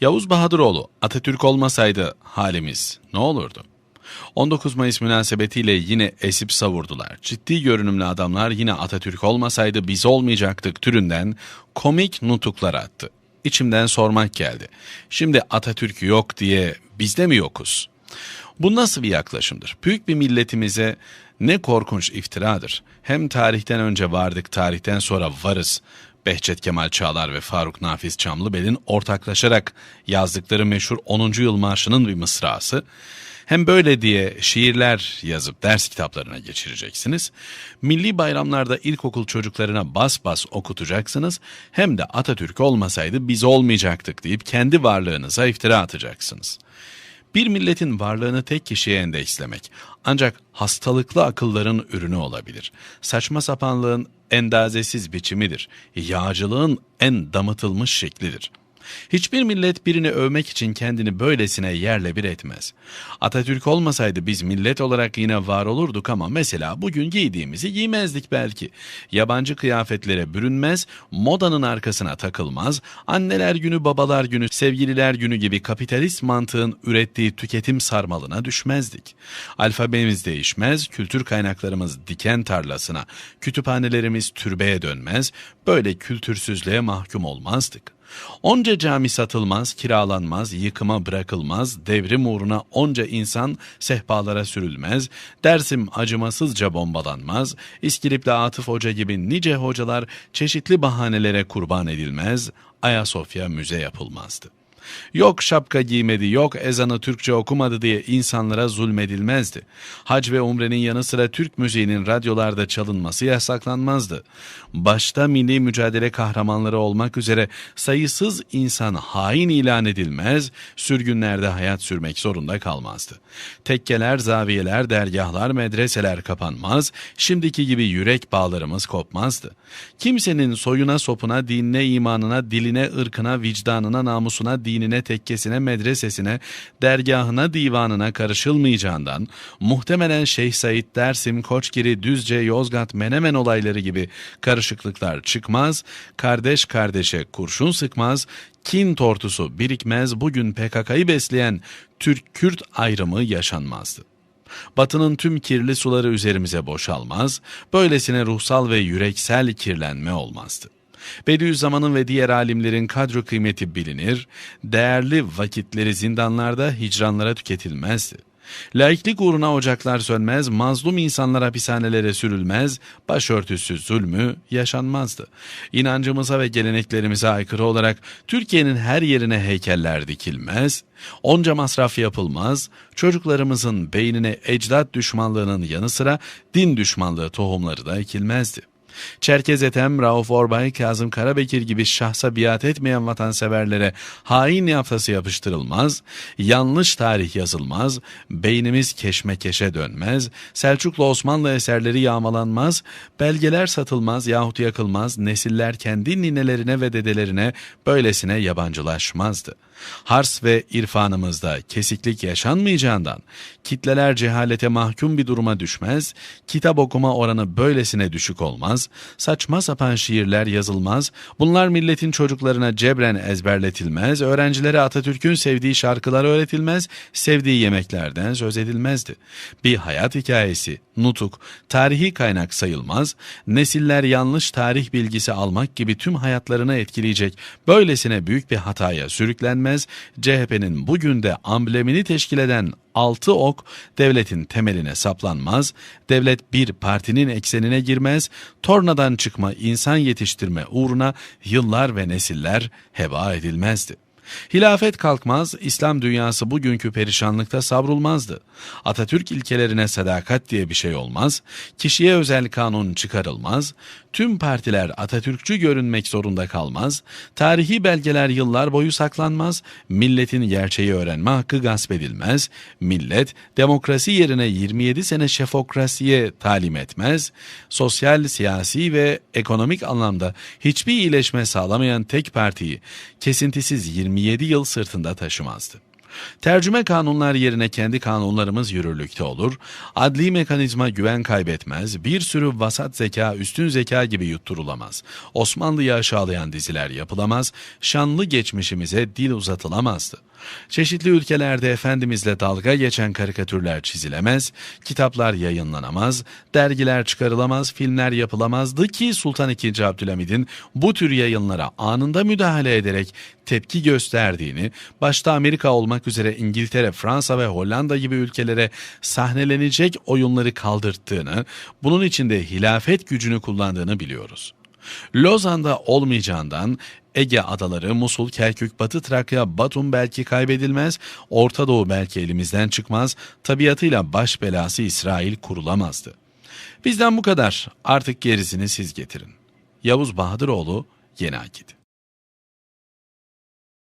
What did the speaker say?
Yavuz Bahadıroğlu Atatürk olmasaydı halimiz ne olurdu? 19 Mayıs münasebetiyle yine esip savurdular. Ciddi görünümlü adamlar yine Atatürk olmasaydı biz olmayacaktık türünden komik nutuklar attı. İçimden sormak geldi. Şimdi Atatürk yok diye biz de mi yokuz? Bu nasıl bir yaklaşımdır? Büyük bir milletimize ne korkunç iftiradır. Hem tarihten önce vardık, tarihten sonra varız. Behçet Kemal Çağlar ve Faruk Nafiz Çamlıbel'in ortaklaşarak yazdıkları meşhur 10. Yıl Marşı'nın bir mısrası. Hem böyle diye şiirler yazıp ders kitaplarına geçireceksiniz. Milli bayramlarda ilkokul çocuklarına bas bas okutacaksınız. Hem de Atatürk olmasaydı biz olmayacaktık deyip kendi varlığınıza iftira atacaksınız. Bir milletin varlığını tek kişiye endekslemek ancak hastalıklı akılların ürünü olabilir. Saçma sapanlığın endazesiz biçimidir. Yağcılığın en damıtılmış şeklidir. Hiçbir millet birini övmek için kendini böylesine yerle bir etmez. Atatürk olmasaydı biz millet olarak yine var olurduk ama mesela bugün giydiğimizi giymezdik belki. Yabancı kıyafetlere bürünmez, modanın arkasına takılmaz, anneler günü, babalar günü, sevgililer günü gibi kapitalist mantığın ürettiği tüketim sarmalına düşmezdik. Alfabemiz değişmez, kültür kaynaklarımız diken tarlasına, kütüphanelerimiz türbeye dönmez, böyle kültürsüzlüğe mahkum olmazdık. Onca cami satılmaz, kiralanmaz, yıkıma bırakılmaz, devrim uğruna onca insan sehpalara sürülmez, Dersim acımasızca bombalanmaz, İskilip'le Atıf Hoca gibi nice hocalar çeşitli bahanelere kurban edilmez, Ayasofya müze yapılmazdı. Yok şapka giymedi, yok ezanı Türkçe okumadı diye insanlara zulmedilmezdi. Hac ve umrenin yanı sıra Türk müziğinin radyolarda çalınması yasaklanmazdı. Başta milli mücadele kahramanları olmak üzere sayısız insan hain ilan edilmez, sürgünlerde hayat sürmek zorunda kalmazdı. Tekkeler, zaviyeler, dergahlar, medreseler kapanmaz, şimdiki gibi yürek bağlarımız kopmazdı. Kimsenin soyuna, sopuna, dinine, imanına, diline, ırkına, vicdanına, namusuna, dinine, tekkesine, medresesine, dergahına, divanına karışılmayacağından, muhtemelen Şeyh Said Dersim, Koçgiri, Düzce, Yozgat, Menemen olayları gibi karışıklıklar çıkmaz, kardeş kardeşe kurşun sıkmaz, kin tortusu birikmez, bugün PKK'yı besleyen Türk-Kürt ayrımı yaşanmazdı. Batının tüm kirli suları üzerimize boşalmaz, böylesine ruhsal ve yüreksel kirlenme olmazdı. Bediüzzaman'ın ve diğer alimlerin kadro kıymeti bilinir, değerli vakitleri zindanlarda hicranlara tüketilmezdi. Laiklik uğruna ocaklar sönmez, mazlum insanlar hapishanelere sürülmez, başörtüsü zulmü yaşanmazdı. İnancımıza ve geleneklerimize aykırı olarak Türkiye'nin her yerine heykeller dikilmez, onca masraf yapılmaz, çocuklarımızın beynine ecdat düşmanlığının yanı sıra din düşmanlığı tohumları da ekilmezdi. Çerkez Ethem, Rauf Orbay, Kazım Karabekir gibi şahsa biat etmeyen vatanseverlere hain yaftası yapıştırılmaz, yanlış tarih yazılmaz, beynimiz keşmekeşe dönmez, Selçuklu Osmanlı eserleri yağmalanmaz, belgeler satılmaz yahut yakılmaz, nesiller kendi ninelerine ve dedelerine böylesine yabancılaşmazdı. Hars ve irfanımızda kesiklik yaşanmayacağından kitleler cehalete mahkum bir duruma düşmez, kitap okuma oranı böylesine düşük olmaz, saçma sapan şiirler yazılmaz, bunlar milletin çocuklarına cebren ezberletilmez, öğrencilere Atatürk'ün sevdiği şarkılar öğretilmez, sevdiği yemeklerden söz edilmezdi. Bir hayat hikayesi, nutuk, tarihi kaynak sayılmaz, nesiller yanlış tarih bilgisi almak gibi tüm hayatlarını etkileyecek böylesine büyük bir hataya sürüklenmez, CHP'nin bugün de amblemini teşkil eden altı ok devletin temeline saplanmaz, devlet bir partinin eksenine girmez, tornadan çıkma insan yetiştirme uğruna yıllar ve nesiller heba edilmezdi. Hilafet kalkmaz, İslam dünyası bugünkü perişanlıkta savrulmazdı. Atatürk ilkelerine sadakat diye bir şey olmaz, kişiye özel kanun çıkarılmaz, tüm partiler Atatürkçü görünmek zorunda kalmaz, tarihi belgeler yıllar boyu saklanmaz, milletin gerçeği öğrenme hakkı gasp edilmez, millet demokrasi yerine 27 sene şefokrasiye talim etmez, sosyal, siyasi ve ekonomik anlamda hiçbir iyileşme sağlamayan tek partiyi kesintisiz 27 yıl sırtında taşımazdı. Tercüme kanunlar yerine kendi kanunlarımız yürürlükte olur, adli mekanizma güven kaybetmez, bir sürü vasat zeka, üstün zeka gibi yutturulamaz. Osmanlı'yı aşağılayan diziler yapılamaz, şanlı geçmişimize dil uzatılamazdı. Çeşitli ülkelerde Efendimizle dalga geçen karikatürler çizilemez, kitaplar yayınlanamaz, dergiler çıkarılamaz, filmler yapılamazdı ki Sultan II. Abdülhamid'in bu tür yayınlara anında müdahale ederek tepki gösterdiğini, başta Amerika olmak üzere İngiltere, Fransa ve Hollanda gibi ülkelere sahnelenecek oyunları kaldırttığını, bunun için de hilafet gücünü kullandığını biliyoruz. Lozan'da olmayacağından Ege adaları, Musul, Kerkük, Batı Trakya, Batum belki kaybedilmez, Orta Doğu belki elimizden çıkmaz, tabiatıyla baş belası İsrail kurulamazdı. Bizden bu kadar, artık gerisini siz getirin. Yavuz Bahadıroğlu, Yeni Akit